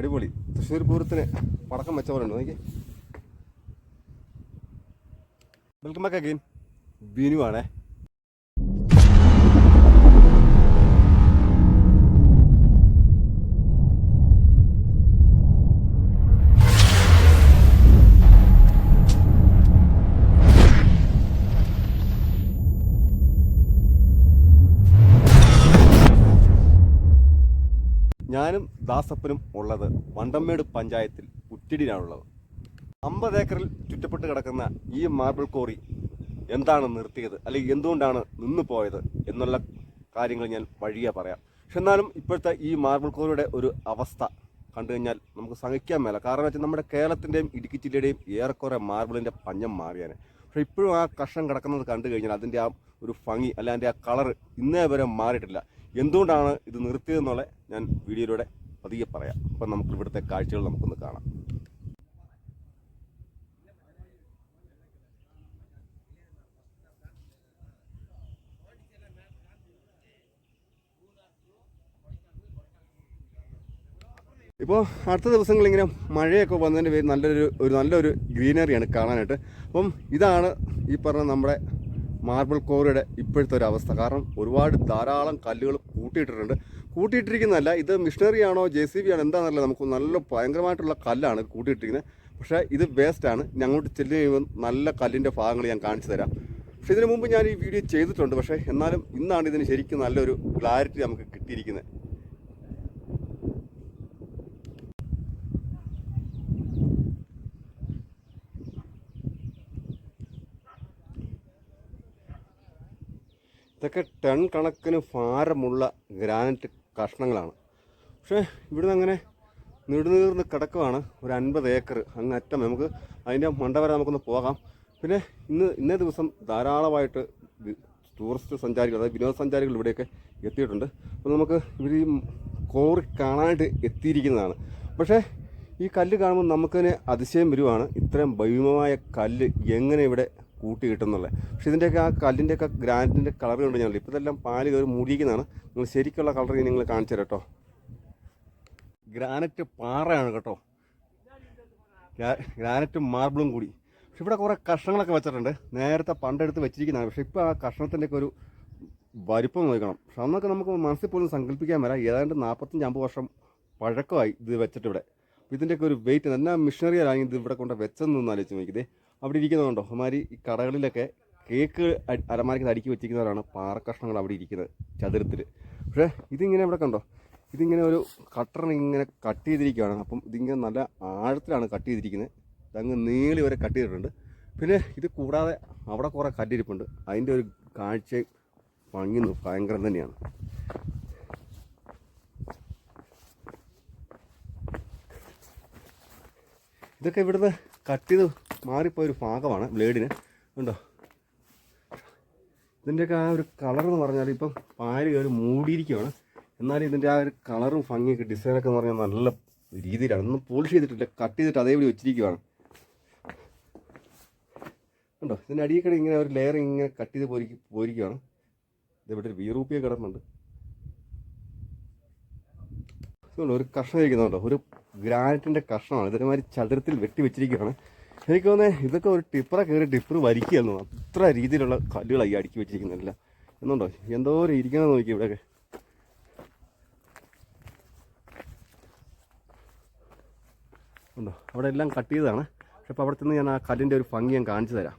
അടിപൊളി. തൃശ്ശൂർ പൂരത്തിന് പടക്കം വെച്ച പോലെ ഉണ്ട് നോക്കി വെൽക്കം ബാക്ക് ബിനു ഞാനും ദാസപ്പനും ഉള്ളത് വണ്ടമ്മേട് പഞ്ചായത്തിൽ ഉറ്റിടിയിലാണുള്ളത്. അമ്പത് ഏക്കറിൽ ചുറ്റപ്പെട്ട് കിടക്കുന്ന ഈ മാർബിൾ കോറി എന്താണ് നിർത്തിയത്? അല്ലെങ്കിൽ എന്തുകൊണ്ടാണ് നിന്നു പോയത്? എന്നുള്ള കാര്യങ്ങൾ ഞാൻ വഴിയെ പറയാം. പക്ഷെ എന്നാലും ഇപ്പോഴത്തെ ഈ മാർബിൾ കോറിയുടെ ഒരു അവസ്ഥ കണ്ടു കഴിഞ്ഞാൽ നമുക്ക് സഹിക്കാൻ മേല. കാരണം വെച്ചാൽ നമ്മുടെ കേരളത്തിന്റെയും ഇടുക്കി ജില്ലയുടെയും ഏറെക്കുറെ മാർബിളിന്റെ പഞ്ഞം മാറിയാണ്. പക്ഷേ ഇപ്പോഴും ആ കഷ്ണം കിടക്കുന്നത് കണ്ടു കഴിഞ്ഞാൽ അതിന്റെ ആ ഒരു ഭംഗി അല്ല അതിന്റെ ആ കളർ ഇന്നേ വരെ മാറിയിട്ടില്ല. എന്തുകൊണ്ടാണ് ഇത് നിർത്തിയതെന്നുള്ള ഞാൻ വീഡിയോയിലൂടെ പതിയെ പറയാം. അപ്പം നമുക്ക് ഇവിടുത്തെ കാഴ്ചകൾ നമുക്കൊന്ന് കാണാം. ഇപ്പോൾ അടുത്ത ദിവസങ്ങളിൽ ഇങ്ങനെ മഴയൊക്കെ വന്നതിന്റെ പേര് നല്ലൊരു ഒരു നല്ലൊരു ഗ്രീനറിയാണ് കാണാനായിട്ട്. അപ്പം ഇതാണ് ഈ പറഞ്ഞ നമ്മുടെ മാർബിൾ കോറിയുടെ ഇപ്പോഴത്തെ ഒരു അവസ്ഥ. കാരണം ഒരുപാട് ധാരാളം കല്ലുകൾ കൂട്ടിയിട്ടിട്ടുണ്ട്. കൂട്ടിയിട്ടിരിക്കുന്നതല്ല ഇത് മിഷണറി ആണോ ജെ സി ബി ആണോ എന്താണെന്നല്ല നമുക്ക് നല്ല ഭയങ്കരമായിട്ടുള്ള കല്ലാണ് കൂട്ടിയിട്ടിരിക്കുന്നത്. പക്ഷേ ഇത് വേസ്റ്റാണ് ഞങ്ങോട്ട് ചെല്ല് കഴിയുമ്പോൾ നല്ല കല്ലിന്റെ ഭാഗങ്ങൾ ഞാൻ കാണിച്ചു തരാം. പക്ഷേ ഇതിനു മുമ്പ് ഞാൻ ഈ വീഡിയോ ചെയ്തിട്ടുണ്ട്. പക്ഷേ എന്നാലും ഇന്നാണ് ഇതിന് ശരിക്കും നല്ലൊരു ക്ലാരിറ്റി നമുക്ക് കിട്ടിയിരിക്കുന്നത്. ഇതൊക്കെ ടൺ കണക്കിന് ഭാരമുള്ള ഗ്രാനൈറ്റ് കഷ്ണങ്ങളാണ്. പക്ഷേ ഇവിടുന്ന് അങ്ങനെ നെടുനീർന്ന് കിടക്കുവാണ് ഒരു അൻപത് ഏക്കർ അങ്ങ് അറ്റം. നമുക്ക് അതിന്റെ മണ്ട വരെ നമുക്കൊന്ന് പോകാം. പിന്നെ ഇന്ന് ഇന്നേ ദിവസം ധാരാളമായിട്ട് ടൂറിസ്റ്റ് സഞ്ചാരികൾ അതായത് വിനോദസഞ്ചാരികൾ ഇവിടെയൊക്കെ എത്തിയിട്ടുണ്ട്. അപ്പോൾ നമുക്ക് ഇവർ ഈ കോറി കാണാനായിട്ട് എത്തിയിരിക്കുന്നതാണ്. പക്ഷേ ഈ കല്ല് കാണുമ്പോൾ നമുക്കതിനെ അതിശയം വരുവാണ്. ഇത്രയും ഭൗമമായ കല്ല് എങ്ങനെ ഇവിടെ കൂട്ടി കിട്ടുന്നുള്ളത്. പക്ഷേ ഇതിന്റെയൊക്കെ ആ കല്ലിന്റെയൊക്കെ ഗ്രാൻഡിന്റെ കളർ കണ്ട് ഞാൻ ഇപ്പോൾ ഇതെല്ലാം പാൽ കയറി മൂടിയിരിക്കുന്നതാണ് നിങ്ങൾ ശരിക്കുള്ള കളർ നിങ്ങൾ കാണിച്ചു തരാം കേട്ടോ. ഗ്രാനൈറ്റ് പാറയാണ് കേട്ടോ. ഗ്രാനറ്റും മാർബിളും കൂടി. പക്ഷെ ഇവിടെ കുറേ കഷ്ണങ്ങളൊക്കെ വെച്ചിട്ടുണ്ട്. നേരത്തെ പണ്ടെടുത്ത് വെച്ചിരിക്കുന്നതാണ്. പക്ഷേ ഇപ്പോൾ ആ കഷ്ണത്തിന്റെയൊക്കെ ഒരു വലിപ്പം നോക്കണം. പക്ഷെ അന്നൊക്കെ നമുക്ക് മനസ്സിൽ പോലും സങ്കല്പിക്കാൻ വരാം. ഏതാണ്ട് നാൽപ്പത്തഞ്ച് അമ്പത് വർഷം പഴക്കമായി ഇത് വെച്ചിട്ട് ഇവിടെ. ഇതിന്റെയൊക്കെ ഒരു വെയിറ്റ് എന്നാ മിഷണറിയിലാണെങ്കിൽ ഇത് ഇവിടെ കൊണ്ട് വെച്ചതെന്ന് ആലോചിച്ച് നോക്കിയത്. അവിടെ ഇരിക്കുന്നുണ്ടോ അമാരി ഈ കടകളിലൊക്കെ കേക്ക് അലമാരിക്ക് അടുക്കി വെച്ചിരിക്കുന്നവരാണ് പാറക്കഷ്ണങ്ങൾ അവിടെ ഇരിക്കുന്നത് ചതുരത്തിൽ പക്ഷേ ഇതിങ്ങനെ ഇവിടെ കണ്ടോ? ഇതിങ്ങനെ ഒരു കട്ടറിന് ഇങ്ങനെ കട്ട് ചെയ്തിരിക്കുകയാണ് അപ്പം ഇതിങ്ങനെ നല്ല ആഴത്തിലാണ് കട്ട് ചെയ്തിരിക്കുന്നത് ഇതങ്ങ് നീളി വരെ കട്ട് ചെയ്തിട്ടുണ്ട്. പിന്നെ ഇത് കൂടാതെ അവിടെ കുറേ കട്ടിരിപ്പുണ്ട് അതിന്റെ ഒരു കാഴ്ച ഭംഗി ഭയങ്കരം തന്നെയാണ്. ഇതൊക്കെ ഇവിടുന്ന് കട്ട് ചെയ്ത് മാറിപ്പോയൊരു ഭാഗമാണ് ബ്ലേഡിന്. ഉണ്ടോ ഇതിന്റെയൊക്കെ ആ ഒരു കളർ എന്ന് പറഞ്ഞാൽ ഇപ്പം പാൽ കയറി മൂടിയിരിക്കുകയാണ്. എന്നാലും ഇതിന്റെ ആ ഒരു കളറും ഭംഗിയൊക്കെ ഡിസൈനൊക്കെ എന്ന് പറഞ്ഞാൽ നല്ല രീതിയിലാണ്. ഒന്നും പോളിഷ് ചെയ്തിട്ടില്ല കട്ട് ചെയ്തിട്ട് അതേപടി വെച്ചിരിക്കുകയാണ് ഉണ്ടോ ഇതിന്റെ അടിയൊക്കെ ഇങ്ങനെ ഒരു ലെയർ ഇങ്ങനെ കട്ട് ചെയ്ത് പോരി പോരിക്കുകയാണ് ഇതിവിടെ ഒരു വീറൂപ്പിയ ഇതുകൊണ്ട് ഒരു കഷ്ണം ഇരിക്കുന്നുണ്ടോ. ഒരു ഗ്രാനൈറ്റിന്റെ കഷ്ണമാണ്. ഇതേമാതിരി ചതുരത്തിൽ വെട്ടി വെച്ചിരിക്കുകയാണ് എനിക്ക് തോന്നുന്നത് ഇതൊക്കെ ഒരു ടിപ്പറ കയറി ടിപ്പർ വരിക്കുകയെന്നു അത്ര രീതിയിലുള്ള കല്ലുകളായി അടുക്കി വെച്ചിരിക്കുന്നില്ല എന്നുണ്ടോ? എന്തോരം ഇരിക്കണം നോക്കി ഇവിടെയൊക്കെ. ഉണ്ടോ? അവിടെ എല്ലാം കട്ട് ചെയ്തതാണ്. പക്ഷെ അപ്പോൾ അവിടെ നിന്ന് ഞാൻ ആ കല്ലിന്റെ ഒരു ഭംഗി ഞാൻ കാണിച്ചു തരാം.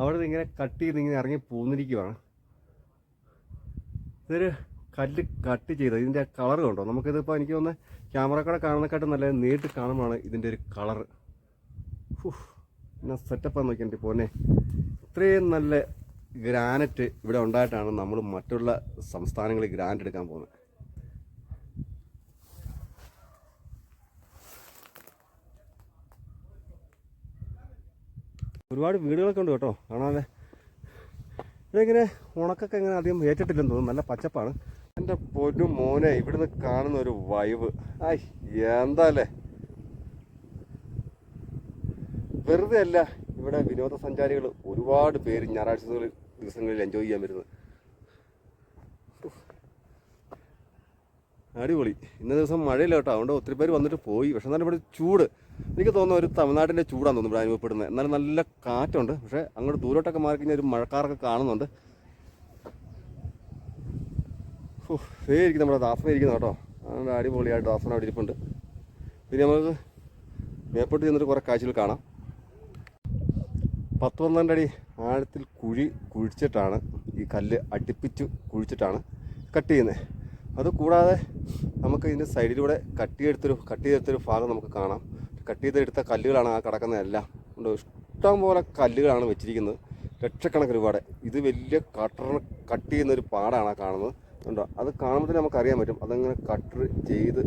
അവിടെ ഇങ്ങനെ കട്ട് ചെയ്ത് ഇങ്ങനെ ഇറങ്ങി പോന്നിരിക്കുവാണ്. ഇതൊരു കല്ല് കട്ട് ചെയ്ത് ഇതിന്റെ കളർ കണ്ടോ? നമുക്കിതിപ്പോൾ എനിക്ക് തോന്നുന്നത് ക്യാമറ കൂടെ കാണുന്നതിനെക്കാട്ടും നല്ല നേരിട്ട് കാണുമ്പോഴാണ് ഇതിന്റെ ഒരു കളർ. പിന്നെ സെറ്റപ്പാന്ന് നോക്കിയിട്ട് പോന്നെ. ഇത്രയും നല്ല ഗ്രാനറ്റ് ഇവിടെ ഉണ്ടായിട്ടാണ് നമ്മൾ മറ്റുള്ള സംസ്ഥാനങ്ങളിൽ ഗ്രാനറ്റ് എടുക്കാൻ പോകുന്നത്. ഒരുപാട് വീടുകളൊക്കെ ഉണ്ട് കേട്ടോ. കാണാതെ ഇതെങ്ങനെ ഉണക്കൊക്കെ ഇങ്ങനെ അധികം ഏറ്റിട്ടില്ലെന്ന് തോന്നുന്നു. നല്ല പച്ചപ്പാണ്. എന്റെ പൊന്നു മോനെ ഇവിടുന്ന് കാണുന്ന ഒരു വൈവ് ആയ് എന്താല്ലേ വെറുതെ അല്ല ഇവിടെ വിനോദസഞ്ചാരികൾ ഒരുപാട് പേര് ഞായറാഴ്ച ദിവസങ്ങളിൽ എൻജോയ് ചെയ്യാൻ വരുന്നത്. അടിപൊളി. ഇന്ന ദിവസം മഴയില്ല കേട്ടോ അതുകൊണ്ട് ഒത്തിരി പേര് വന്നിട്ട് പോയി. പക്ഷെ എന്നാലും ഇവിടെ ചൂട്. എനിക്ക് തോന്നുന്നു ഒരു തമിഴ്നാട്ടിന്റെ ചൂടാന്ന് തോന്നുന്നു ഇവിടെ അനുഭവപ്പെടുന്നത്. എന്നാലും നല്ല കാറ്റുണ്ട്. പക്ഷേ അങ്ങോട്ട് ദൂരോട്ടൊക്കെ മാറി കഴിഞ്ഞാൽ ഒരു മഴക്കാറൊക്കെ കാണുന്നുണ്ട്. ദേ ഇരിക്കും നമ്മുടെ ദാസന ഇരിക്കുന്ന കേട്ടോ. അതുകൊണ്ട് അടിപൊളിയായിട്ട് ദാസന അവിടെ ഇരിപ്പുണ്ട്. പിന്നെ നമുക്ക് മേപ്പോട്ട് ചെന്നിട്ട് കുറേ കാഴ്ചകൾ കാണാം. പത്ത് പന്ത്രണ്ട് അടി ആഴത്തിൽ കുഴി കുഴിച്ചിട്ടാണ് ഈ കല്ല് അടുപ്പിച്ച് കുഴിച്ചിട്ടാണ് കട്ട് ചെയ്യുന്നത്. അത് കൂടാതെ നമുക്ക് ഇതിന്റെ സൈഡിലൂടെ കട്ട് ചെയ്തെടുത്തൊരു കട്ട് ചെയ്തെടുത്തൊരു ഭാഗം നമുക്ക് കാണാം. കട്ട് ചെയ്തെടുത്ത കല്ലുകളാണ് ആ കിടക്കുന്നതെല്ലാം. ഉണ്ട് ഇഷ്ടം പോലെ കല്ലുകളാണ് വെച്ചിരിക്കുന്നത്. ലക്ഷക്കണക്കിന് ഒരുപാട്. ഇത് വലിയ കട്ടർ കട്ട് ചെയ്യുന്ന ഒരു പാടാണ് ആ കാണുന്നത്. ഉണ്ടോ? അത് കാണുമ്പോൾ നമുക്ക് അറിയാൻ പറ്റും. അതങ്ങനെ കട്ടർ ചെയ്ത്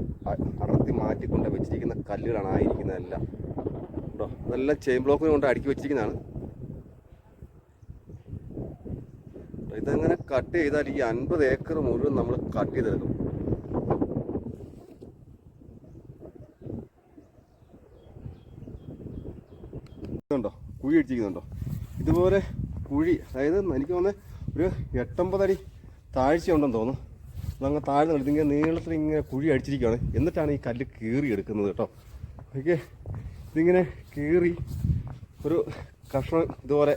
അടർത്തി മാറ്റിക്കൊണ്ട് വെച്ചിരിക്കുന്ന കല്ലുകളാണ് ആ ഇരിക്കുന്നതെല്ലാം ഉണ്ടോ? അതെല്ലാം ചെയിൻ ബ്ലോക്കിന് കൊണ്ട് അടുക്കി വെച്ചിരിക്കുന്നതാണ്. ഇതങ്ങനെ കട്ട് ചെയ്താൽ ഈ അൻപത് ഏക്കർ മുഴുവൻ നമ്മൾ കട്ട് ചെയ്തെടുക്കും. ണ്ടോ കുഴി അടിച്ചിരിക്കുന്നുണ്ടോ? ഇതുപോലെ കുഴി അതായത് എനിക്ക് തോന്നുന്നത് ഒരു എട്ടൊമ്പത് അടി താഴ്ചയുണ്ടെന്ന് തോന്നുന്നു. അതങ്ങ് താഴ്ന്ന് കളിച്ച് ഇങ്ങനെ നീളത്തിൽ ഇങ്ങനെ കുഴി അടിച്ചിരിക്കുകയാണ്. എന്നിട്ടാണ് ഈ കല്ല് കീറി എടുക്കുന്നത് കേട്ടോ. ഓക്കെ. ഇതിങ്ങനെ കീറി ഒരു കഷ്ണം ഇതുപോലെ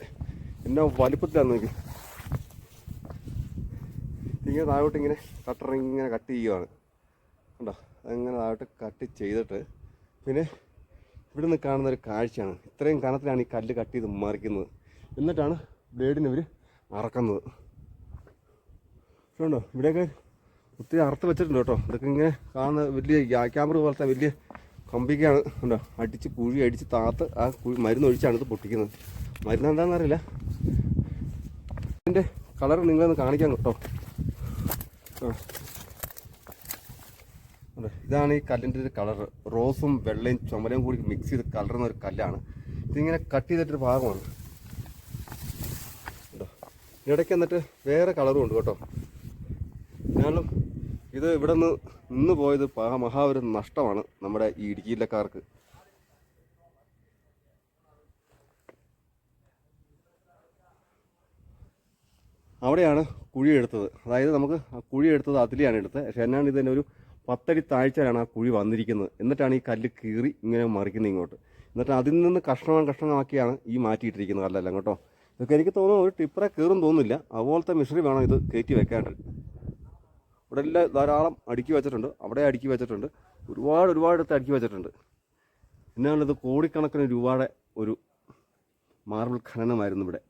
എന്നാ വലുപ്പത്തിലാണ് നോക്കി. ഇങ്ങനെ താഴോട്ട് ഇങ്ങനെ കട്ടർ ഇങ്ങനെ കട്ട് ചെയ്യുകയാണ് കണ്ടോ? അങ്ങനെ താഴോട്ട് കട്ട് ചെയ്തിട്ട് പിന്നെ ഇവിടെ കാണുന്ന ഒരു കാഴ്ചയാണ്. ഇത്രയും കനത്തിലാണ് ഈ കല്ല് കട്ട് ചെയ്ത് മറിക്കുന്നത്. എന്നിട്ടാണ് ബ്ലേഡിന് ഇവർ അറക്കുന്നത് കണ്ടോ? ഇവിടെയൊക്കെ ഒത്തിരി അറുത്ത് വെച്ചിട്ടുണ്ട് കേട്ടോ. ഇതൊക്കെ ഇങ്ങനെ കാണുന്ന വലിയ ക്യാമറ പോലത്തെ വലിയ കമ്പിക്കാണ്. കണ്ടോ? അടിച്ച് കുഴി അടിച്ച് താത്ത് ആ കുഴി മരുന്ന് ഒഴിച്ചാണ് ഇത് പൊട്ടിക്കുന്നത്. മരുന്ന് എന്താണെന്നറിയില്ല ഇതിന്റെ കളർ നിങ്ങളൊന്ന് കാണിക്കാൻ കേട്ടോ. ആ. ഇതാണ് ഈ കല്ലിന്റെ ഒരു കളർ റോസും വെള്ളയും ചുമലയും കൂടി മിക്സ് ചെയ്ത് കലർന്ന ഒരു കല്ലാണ്. ഇതിങ്ങനെ കട്ട് ചെയ്തിട്ടൊരു ഭാഗമാണ്. കേട്ടോ ഇടയ്ക്ക് എന്നിട്ട് വേറെ കളറും ഉണ്ട് കേട്ടോ. എന്നാലും ഇത് ഇവിടെ നിന്ന് നിന്ന് പോയത് മഹാ ഒരു നഷ്ടമാണ് നമ്മുടെ ഈ ഇടുക്കിയിലക്കാർക്ക് അവിടെയാണ് കുഴി എടുത്തത്. അതായത് നമുക്ക് ആ കുഴി എടുത്തത് അതിലെയാണ് എടുത്തത്. പക്ഷേ എന്നാണ് ഇതിന്റെ ഒരു പത്തടി താഴ്ചയിലാണ് ആ കുഴി വന്നിരിക്കുന്നത്. എന്നിട്ടാണ് ഈ കല്ല് കീറി ഇങ്ങനെ മറിക്കുന്നത് ഇങ്ങോട്ട്. എന്നിട്ട് അതിൽ നിന്ന് കഷ്ണം കഷ്ണമാക്കിയാണ് ഈ മാറ്റിയിട്ടിരിക്കുന്നത് കല്ലെല്ലാം കേട്ടോ. ഇതൊക്കെ എനിക്ക് തോന്നുന്നു ഒരു ടിപ്പറെ കീറും തോന്നുന്നില്ല. അതുപോലത്തെ മിശ്രി വേണം ഇത് കയറ്റി വെക്കാനായിട്ട്. ഇവിടെ എല്ലാം ധാരാളം അടുക്കി വെച്ചിട്ടുണ്ട്. അവിടെ അടുക്കി വെച്ചിട്ടുണ്ട്. ഒരുപാട് ഒരുപാട് അടുത്ത് അടുക്കി വെച്ചിട്ടുണ്ട്. പിന്നെയാണിത് കോടിക്കണക്കിന് രൂപയുടെ ഒരു മാർബിൾ ഖനനമായിരുന്നു ഇവിടെ.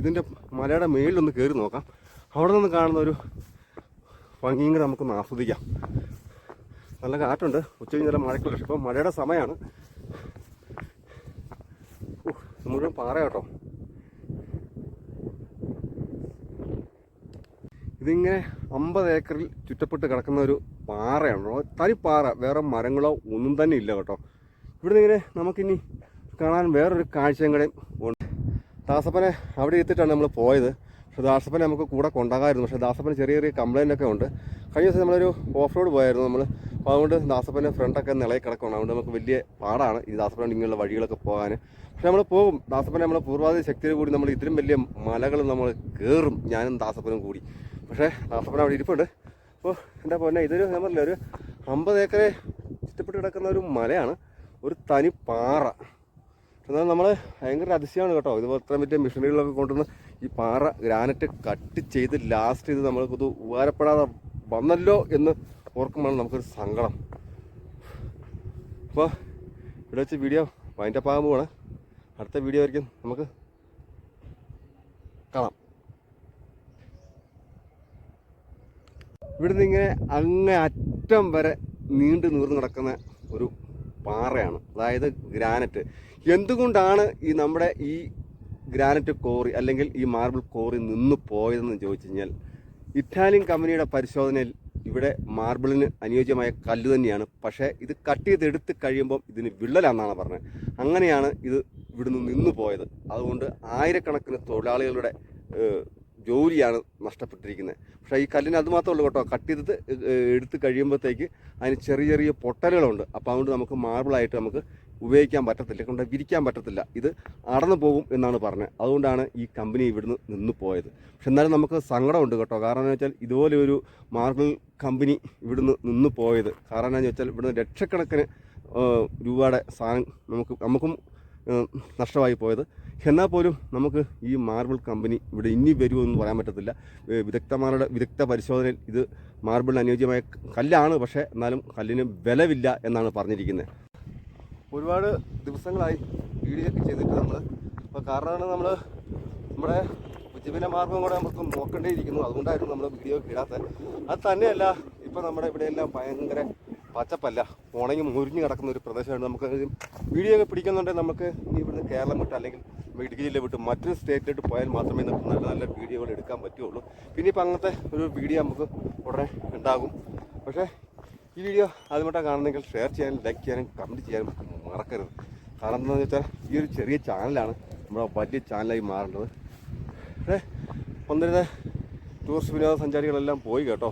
ഇതിന്റെ മലയുടെ മേളിലൊന്ന് കയറി നോക്കാം. അവിടെ നിന്ന് കാണുന്ന ഒരു ഭംഗിയും കൂടെ നമുക്കൊന്ന് ആസ്വദിക്കാം. നല്ല കാറ്റുണ്ട്. ഉച്ച കഴിഞ്ഞ് നല്ല പക്ഷെ ഇപ്പം മഴയുടെ സമയമാണ്. മുഴുവൻ പാറ കേട്ടോ ഇതിങ്ങനെ അമ്പത് ഏക്കറിൽ ചുറ്റപ്പെട്ട് കിടക്കുന്ന ഒരു പാറയാണ്. തനി പാറ. വേറെ മരങ്ങളോ ഒന്നും തന്നെ ഇല്ല കേട്ടോ. ഇവിടെ ഇങ്ങനെ നമുക്കിനി കാണാൻ വേറൊരു കാഴ്ചയും കൂടെ ഉണ്ട്. ദാസപ്പനെ അവിടെ എത്തിയിട്ടാണ് നമ്മൾ പോയത്. പക്ഷെ ദാസപ്പനെ നമുക്ക് കൂടെ കൊണ്ടാകാമായിരുന്നു പക്ഷേ ദാസപ്പന് ചെറിയ ചെറിയ കംപ്ലൈന്റ് ഒക്കെ ഉണ്ട്. കഴിഞ്ഞ ദിവസം നമ്മളൊരു ഓഫ് റോഡ് പോയായിരുന്നു നമ്മൾ. അപ്പോൾ അതുകൊണ്ട് ദാസപ്പന്റെ ഫ്രണ്ടൊക്കെ നിളയിൽ കിടക്കണം അതുകൊണ്ട് നമുക്ക് വലിയ പാടാണ് ഈ ദാസപ്പൻ ഇങ്ങനെയുള്ള വഴികളൊക്കെ പോകാൻ. പക്ഷെ നമ്മൾ പോകും. ദാസപ്പനെ നമ്മൾ പൂർവാധി ശക്തിയിൽ കൂടി നമ്മൾ ഇത്രയും വലിയ മലകൾ നമ്മൾ കയറും ഞാനും ദാസപ്പനും കൂടി. പക്ഷേ അപ്പം അവിടെ ഇരിപ്പുണ്ട്. അപ്പോൾ എന്താ പൊന്നെ ഇതൊരു ഞാൻ പറഞ്ഞില്ല ഒരു അമ്പത് ഏക്കറെ ഇഷ്ടപ്പെട്ട് കിടക്കുന്ന ഒരു മലയാണ്. ഒരു തനി പാറ. എന്നാൽ നമ്മൾ ഭയങ്കര അതിശയമാണ് കേട്ടോ. ഇതുപോലെ ഇത്രയും വലിയ മെഷീനറികളൊക്കെ കൊണ്ടുവന്ന് ഈ പാറ ഗ്രാനറ്റ് കട്ട് ചെയ്ത് ലാസ്റ്റ് ചെയ്ത് നമ്മൾക്കിത് ഉപകാരപ്പെടാതെ വന്നല്ലോ എന്ന് ഓർക്കുമ്പോഴാണ് നമുക്കൊരു സങ്കടം. അപ്പോൾ ഇവിടെ വെച്ച് വീഡിയോ വൈൻഡപ്പ് ആകാൻ പോവാണ്. അടുത്ത വീഡിയോ ആയിരിക്കും നമുക്ക് കാണാം. ഇവിടുന്ന് ഇങ്ങനെ അങ്ങേ അറ്റം വരെ നീണ്ടു നീർന്നു കിടക്കുന്ന ഒരു പാറയാണ്. അതായത് ഗ്രാനൈറ്റ്. എന്തുകൊണ്ടാണ് ഈ നമ്മുടെ ഈ ഗ്രാനറ്റ് കോറി അല്ലെങ്കിൽ ഈ മാർബിൾ കോറി നിന്ന് പോയതെന്ന് ചോദിച്ചു കഴിഞ്ഞാൽ ഇറ്റാലിയൻ കമ്പനിയുടെ പരിശോധനയിൽ ഇവിടെ മാർബിളിന് അനുയോജ്യമായ കല്ല് തന്നെയാണ്. പക്ഷേ ഇത് കട്ട് ചെയ്തെടുത്ത് കഴിയുമ്പം ഇതിന് വിള്ളലാണെന്നാണ് പറഞ്ഞത്. അങ്ങനെയാണ് ഇത് ഇവിടുന്ന് നിന്ന് പോയത്. അതുകൊണ്ട് ആയിരക്കണക്കിന് തൊഴിലാളികളുടെ ജോലിയാണ് നഷ്ടപ്പെട്ടിരിക്കുന്നത്. പക്ഷേ ഈ കല്ലിന് അത് മാത്രമേ ഉള്ളൂ കേട്ടോ. കട്ട് ചെയ്തിട്ട് എടുത്ത് കഴിയുമ്പോഴത്തേക്ക് അതിന് ചെറിയ ചെറിയ പൊട്ടലുകളുണ്ട്. അപ്പോൾ അതുകൊണ്ട് നമുക്ക് മാർബിളായിട്ട് നമുക്ക് ഉപയോഗിക്കാൻ പറ്റത്തില്ല. കൊണ്ട് വിരിക്കാൻ പറ്റത്തില്ല. ഇത് അടന്നു പോകും എന്നാണ് പറഞ്ഞത്. അതുകൊണ്ടാണ് ഈ കമ്പനി ഇവിടുന്ന് നിന്ന് പോയത്. പക്ഷെ എന്നാലും നമുക്ക് സങ്കടമുണ്ട് കേട്ടോ. കാരണം എന്ന് വെച്ചാൽ ഇതുപോലെ ഒരു മാർബിൾ കമ്പനി ഇവിടുന്ന് നിന്ന് പോയത്. കാരണം എന്താണെന്ന് വെച്ചാൽ ഇവിടുന്ന് ലക്ഷക്കണക്കിന് രൂപയുടെ സാധനം നമുക്ക് നമുക്കും നഷ്ടമായി പോയത്. എന്നാൽ പോലും നമുക്ക് ഈ മാർബിൾ കമ്പനി ഇവിടെ ഇനി വരുമെന്ന് പറയാൻ പറ്റത്തില്ല. വിദഗ്ധമാരുടെ വിദഗ്ധ പരിശോധനയിൽ ഇത് മാർബിളിന് അനുയോജ്യമായ കല്ലാണ്. പക്ഷേ എന്നാലും കല്ലിന് വിലവില്ല എന്നാണ് പറഞ്ഞിരിക്കുന്നത്. ഒരുപാട് ദിവസങ്ങളായി വീഡിയോ ചെയ്തിട്ട് നമ്മൾ അപ്പോൾ കാരണമാണ് നമ്മൾ നമ്മുടെ ഉജ്ജീവന മാർഗം കൂടെ നമുക്ക് നോക്കേണ്ടിയിരിക്കുന്നു. അതുകൊണ്ടായിരുന്നു നമ്മൾ വീഡിയോ ഇടാത്തത്. അത് തന്നെയല്ല ഇപ്പോൾ നമ്മുടെ ഇവിടെയെല്ലാം ഭയങ്കര പച്ചപ്പല്ല. ഉണങ്ങി മുരിഞ്ഞ് കിടക്കുന്ന ഒരു പ്രദേശമാണ്. നമുക്ക് വീഡിയോ ഒക്കെ പിടിക്കുന്നുണ്ടെങ്കിൽ നമുക്ക് ഇവിടുന്ന് കേരളം വിട്ട് അല്ലെങ്കിൽ ഇടുക്കി ജില്ല വിട്ട് മറ്റൊരു സ്റ്റേറ്റിലോട്ട് പോയാൽ മാത്രമേ നമുക്ക് നല്ല നല്ല വീഡിയോകൾ എടുക്കാൻ പറ്റുള്ളൂ. പിന്നെ ഇപ്പം അങ്ങനത്തെ ഒരു വീഡിയോ നമുക്ക് ഉടനെ ഉണ്ടാകും. പക്ഷേ ഈ വീഡിയോ ആദ്യമായിട്ടാണ് കാണുന്നെങ്കിൽ ഷെയർ ചെയ്യാനും ലൈക്ക് ചെയ്യാനും കമന്റ് ചെയ്യാനും മറക്കരുത്. കാരണം എന്താണെന്ന് വെച്ചാൽ ഈ ഒരു ചെറിയ ചാനലാണ് നമ്മുടെ വലിയ ചാനലായി മാറേണ്ടത്. പക്ഷേ വന്നിരുന്ന ടൂറിസ്റ്റ് വിനോദസഞ്ചാരികളെല്ലാം പോയി കേട്ടോ.